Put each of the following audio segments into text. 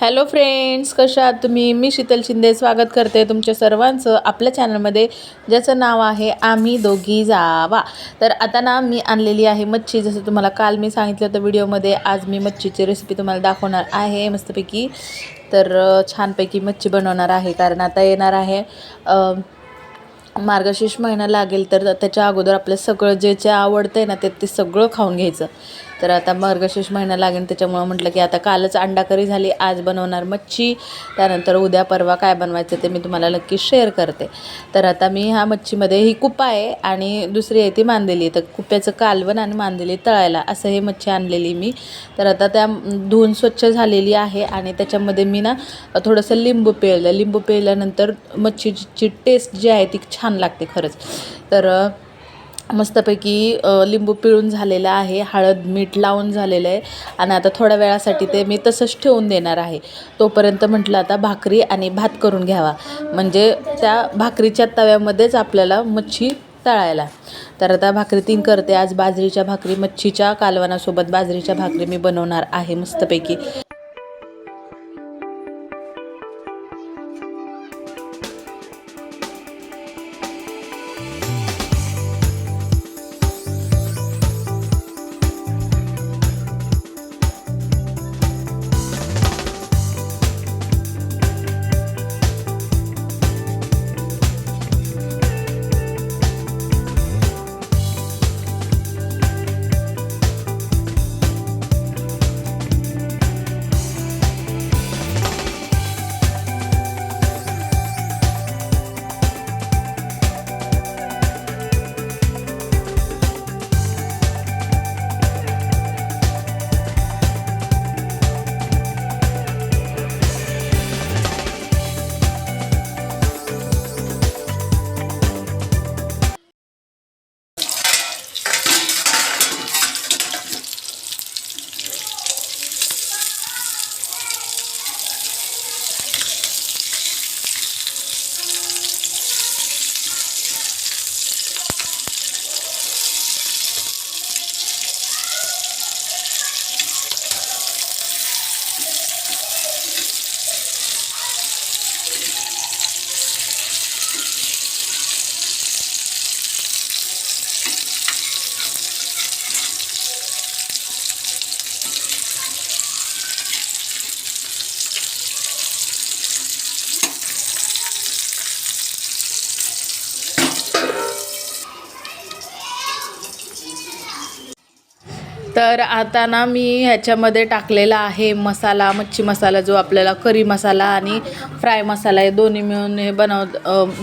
Hello friends कशा आहात तुम्ही? मी शीतल शिंदे स्वागत करते तुमच्या सर्वांचं आपल्या चॅनलमध्ये ज्याचं नाव आहे आम्ही दोघी जावा. तर आता ना मी आणलेली आहे मच्छी. जसं तुम्हाला काल मी सांगितलं होतं व्हिडिओमध्ये आज मी मच्छीची रेसिपी तुम्हाला दाखवणार आहे मस्तपैकी. तर छानपैकी मच्छी बनवणार आहे कारण आता येणार आहे मार्गशीर्ष महिना लागेल. तर त्याच्या अगोदर आपलं सगळं जे जे आवडतं आहे ना ते ते सगळं खाऊन घ्यायचं. तर आता मार्गशीर्ष महिना लागेल त्याच्यामुळं म्हटलं की आता कालच अंडा करी झाली आज बनवणार मच्छी. त्यानंतर उद्या परवा काय बनवायचं ते मी तुम्हाला नक्की शेअर करते. तर आता मी ह्या मच्छीमध्ये ही कुप्पा आहे आणि दुसरी आहे ती मांदेली. तर कुप्याचं कालवण आणि मांदेली तळायला असं हे मच्छी आणलेली मी. तर आता त्या धुवून स्वच्छ झालेली आहे आणि त्याच्यामध्ये मी ना थोडंसं लिंबू पिळलं. लिंबू पिळल्यानंतर मच्छीची टेस्ट जी आहे ती छान लागते खरंच. तर मस्तपैकी लिंबू पिळून झालेलं आहे हळद मीठ लावून झालेलं आहे आणि आता थोड्या वेळासाठी ते मी तसंच ठेवून देणार आहे. तोपर्यंत म्हटलं आता भाकरी आणि भात करून घ्यावा. म्हणजे त्या भाकरीच्या तव्यामध्येच आपल्याला मच्छी तळायला. तर आता भाकरी तीन करते. आज बाजरीच्या भाकरी मच्छीच्या कालवनासोबत बाजरीच्या भाकरी मी बनवणार आहे मस्तपैकी. तर आता ना मी ह्याच्यामध्ये टाकलेला आहे मसाला मच्छी मसाला जो आपल्याला करी मसाला आणि फ्राय मसाला हे दोन्ही मिळून हे बनव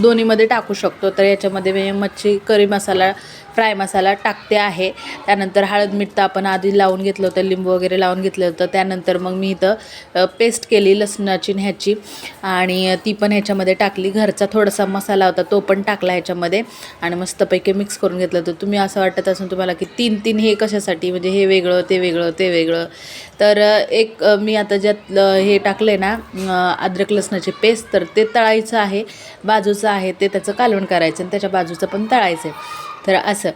दोन्हीमध्ये टाकू शकतो. तर याच्यामध्ये मी मच्छी करी मसाला फ्राय मसाला टाकते आहे. त्यानंतर हळद मीठ तर आपण आधी लावून घेतलं होतं लिंबू वगैरे लावून घेतलं होतं. त्यानंतर मग मी इथं पेस्ट केली लसणाची ह्याची. आणि ती पण ह्याच्यामध्ये टाकली. घरचा थोडासा मसाला होता तो पण टाकला ह्याच्यामध्ये. आणि मस्तपैकी मिक्स करून घेतलं होतं. तुम्ही असं वाटत असून तुम्हाला की तीन तीन हे कशासाठी? म्हणजे हे वेगळं ते वेगळं ते वेगळं. तर एक मी आता ज्यात हे टाकलं ना अद्रक लसणाची पेस्ट तर ते तळायचं आहे बाजूचं आहे ते त्याचं कालवण करायचं आणि त्याच्या बाजूचं पण तळायचं आहे तर असं.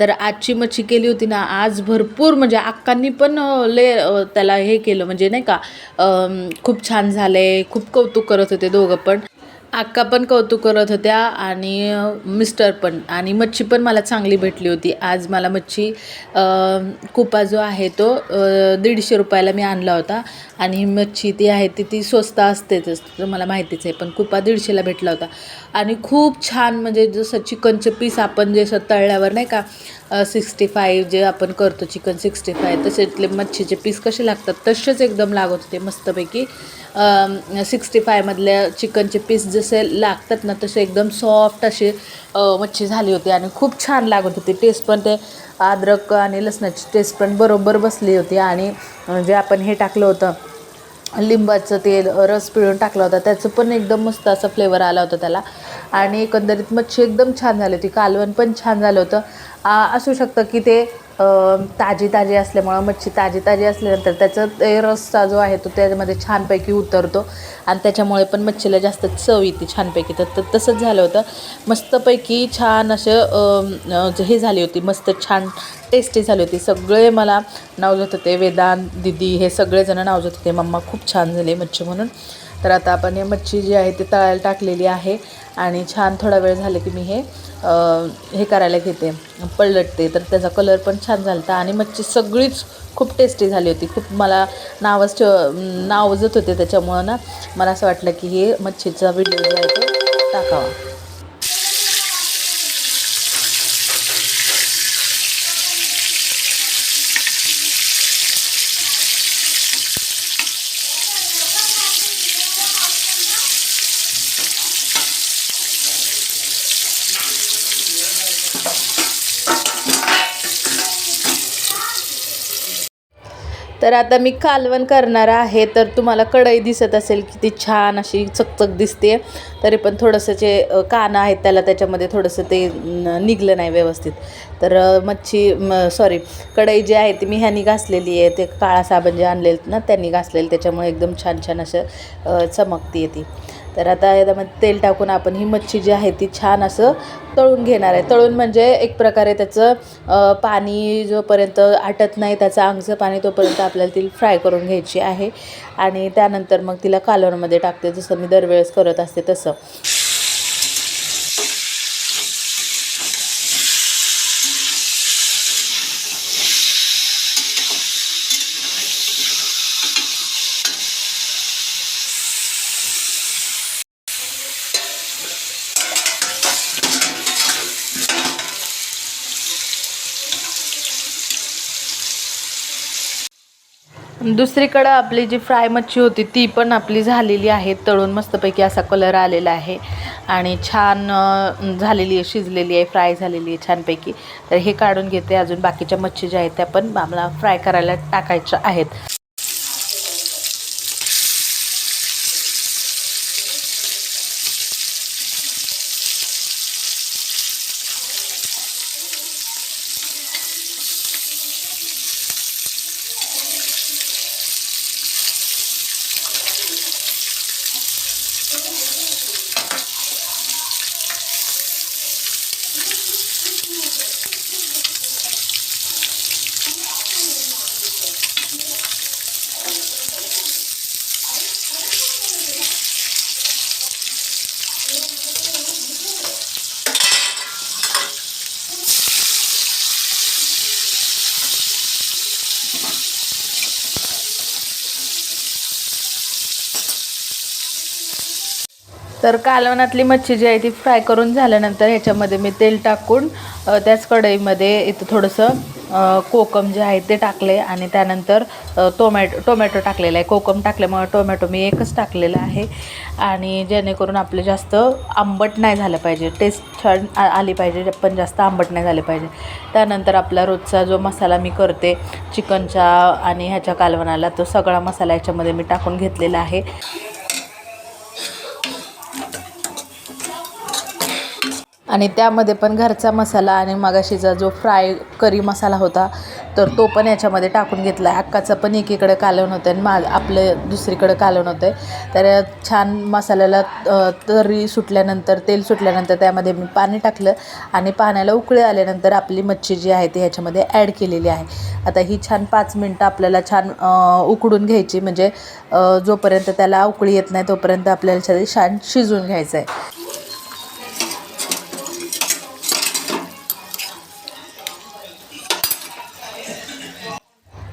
तर आजची मच्छी केली होती ना आज भरपूर म्हणजे अक्कांनी पण ले त्याला हे केलं. म्हणजे नाही का खूप छान झाले खूप कौतुक करत होते दोघं पण. अक्का पण कौतुक करत होत्या आणि मिस्टर पण. आणि मच्छी पण मला चांगली भेटली होती. आज मला मच्छी कुपा जो आहे तो दीडशे रुपयाला मी आणला होता. आणि मच्छी ती आहे ती ती स्वस्त असतेच मला माहितीच आहे. पण कुपा दीडशेला भेटला होता. आणि खूप छान म्हणजे जसं चिकनचे पीस आपण जे असं तळल्यावर नाही का सिक्स्टी फाईव्ह जे आपण करतो चिकन सिक्स्टी फाय तसेतले मच्छीचे पीस कसे लागतात तसेच एकदम लागत होते मस्तपैकी. सिक्स्टी फायमधल्या चिकनचे पीस जसे लागतात ना तसे एकदम सॉफ्ट असे मच्छी झाली होती आणि खूप छान लागत होती. टेस्ट पण ते अद्रक आणि लसणाची टेस्ट पण बरोबर बसली होती. आणि जे आपण हे टाकलं होतं लिंबाचं तेल रस पिळून टाकला होता त्याचं पण एकदम मस्त असा फ्लेवर आला होता त्याला. आणि एकंदरीत मच्छी एकदम छान झाली होती. कालवण पण छान झालं होतं. असू शकतं की ते ताजी ताजी असल्यामुळं मच्छी ताजी ताजी असल्यानंतर त्याचा ते रस्सा जो आहे तो त्याच्यामध्ये छानपैकी उतरतो आणि त्याच्यामुळे पण मच्छीला जास्त चव येते छानपैकी. तर तर तसंच झालं होतं. मस्तपैकी छान असं हे झाली होती. मस्त छान टेस्टी झाली होती. सगळे मला नावजत होते वेदांत दिदी हे सगळेजणं नावजत होते. मम्मा खूप छान झाले मच्छी म्हणून. तर आता आपण हे मच्छी जी आहे ती तळायला टाकलेली आहे आणि छान थोडा वेळ झाले की मी हे हे करायला घेते पलटते. तर त्याचा कलर पण छान झाला होता आणि मच्छी सगळीच खूप टेस्टी झाली होती. खूप मला नावच ठेव नावजत होते त्याच्यामुळं ना मला असं वाटलं की हे मच्छीचा व्हिडिओ जो आहे तो टाकावा. तर आता मी कालवण करणार आहे. तर तुम्हाला कढई दिसत असेल किती छान अशी चकचक दिसते. तरी पण थोडंसं जे कानं आहेत त्याला त्याच्यामध्ये थोडंसं ते निघलं नाही व्यवस्थित. तर मच्छी म सॉरी कढई जी आहे ती मी ह्यानी घासलेली आहे. ते काळा साबण जे आणलेलं ना त्यांनी घासलेलं त्याच्यामुळे एकदम छान छान असं चमकती आहे ती. तर आता याच्यामध्ये तेल टाकून आपण ही मच्छी जी आहे ती छान असं तळून घेणार आहे. तळून म्हणजे एक प्रकारे त्याचं पाणी जोपर्यंत आटत नाही त्याचं अंगचं पाणी तोपर्यंत आपल्याला ती फ्राय करून घ्यायची आहे. आणि त्यानंतर मग तिला कालवणमध्ये टाकते जसं मी दरवेळेस करत असते तसं. दुसरीकडं आपली जी फ्राय मच्छी होती ती पण आपली झालेली आहे. तळून मस्तपैकी असा कलर आलेला आहे. आणि छान झालेली आहे शिजलेली आहे फ्राय झालेली आहे छानपैकी. तर हे काढून घेते. अजून बाकीच्या मच्छी ज्या आहेत त्या पण आम्हाला फ्राय करायला टाकायच्या आहेत. तर कालवणातली मच्छी जी आहे ती फ्राय करून झाल्यानंतर ह्याच्यामध्ये मी तेल टाकून त्याच कढईमध्ये इथं थोडंसं कोकम जे आहे ते टाकले आणि त्यानंतर टोमॅटो टोमॅटो टाकलेला आहे. कोकम टाकल्यामुळे टोमॅटो मी एकच टाकलेला आहे आणि जेणेकरून आपले जास्त आंबट नाही झालं पाहिजे. टेस्ट छान आ- आली पाहिजे पण जास्त आंबट नाही झाले पाहिजे. त्यानंतर आपला रोजचा जो मसाला मी करते चिकनच्या आणि ह्याच्या कालवणाला तो सगळा मसाला याच्यामध्ये मी टाकून घेतलेला आहे. आणि त्यामध्ये पण घरचा मसाला आणि मगाशीचा जो फ्राय करी मसाला होता तर तो पण याच्यामध्ये टाकून घेतला आहे अक्काचं पण एकीकडे कालवण होतं आणि मा आपलं दुसरीकडं कालवण होतं आहे तर छान मसाल्याला तर्री तरी सुटल्यानंतर तेल सुटल्यानंतर त्यामध्ये मी पाणी टाकलं आणि पाण्याला उकळी आल्यानंतर आपली मच्छी जी आहे ती ह्याच्यामध्ये ॲड केलेली आहे. आता ही छान पाच मिनटं आपल्याला छान उकडून घ्यायची. म्हणजे जोपर्यंत त्याला उकळी येत नाही तोपर्यंत आपल्याला छान छान शिजवून घ्यायचं आहे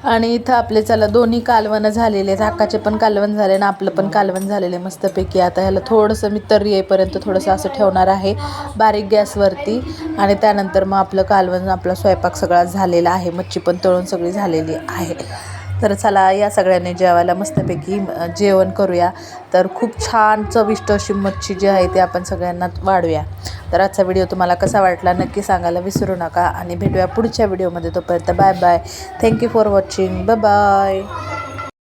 आणि इथं आपले चला दोन्ही कालवणं झालेले आहेत. हक्काचे पण कालवण झाले आणि आपलं पण कालवण झालेलं आहे मस्तपैकी. आता ह्याला थोडंसं मी तर्री येईपर्यंत थोडंसं असं ठेवणार आहे बारीक गॅसवरती. आणि त्यानंतर मग आपलं कालवण आपला स्वयंपाक सगळा झालेला आहे. मच्छी पण तळून सगळी झालेली आहे. तर चला या सगळ्यांनी जेवायला मस्तपैकी जेवण करूया. तर खूप छान चविष्ट अशी मच्छी जी आहे ती आपण सगळ्यांना वाढूया. तर आजचा व्हिडिओ तुम्हाला कसा वाटला नक्की सांगायला विसरू नका. आणि भेटूया पुढच्या व्हिडिओमध्ये. तोपर्यंत bye bye. Thank you for watching bye bye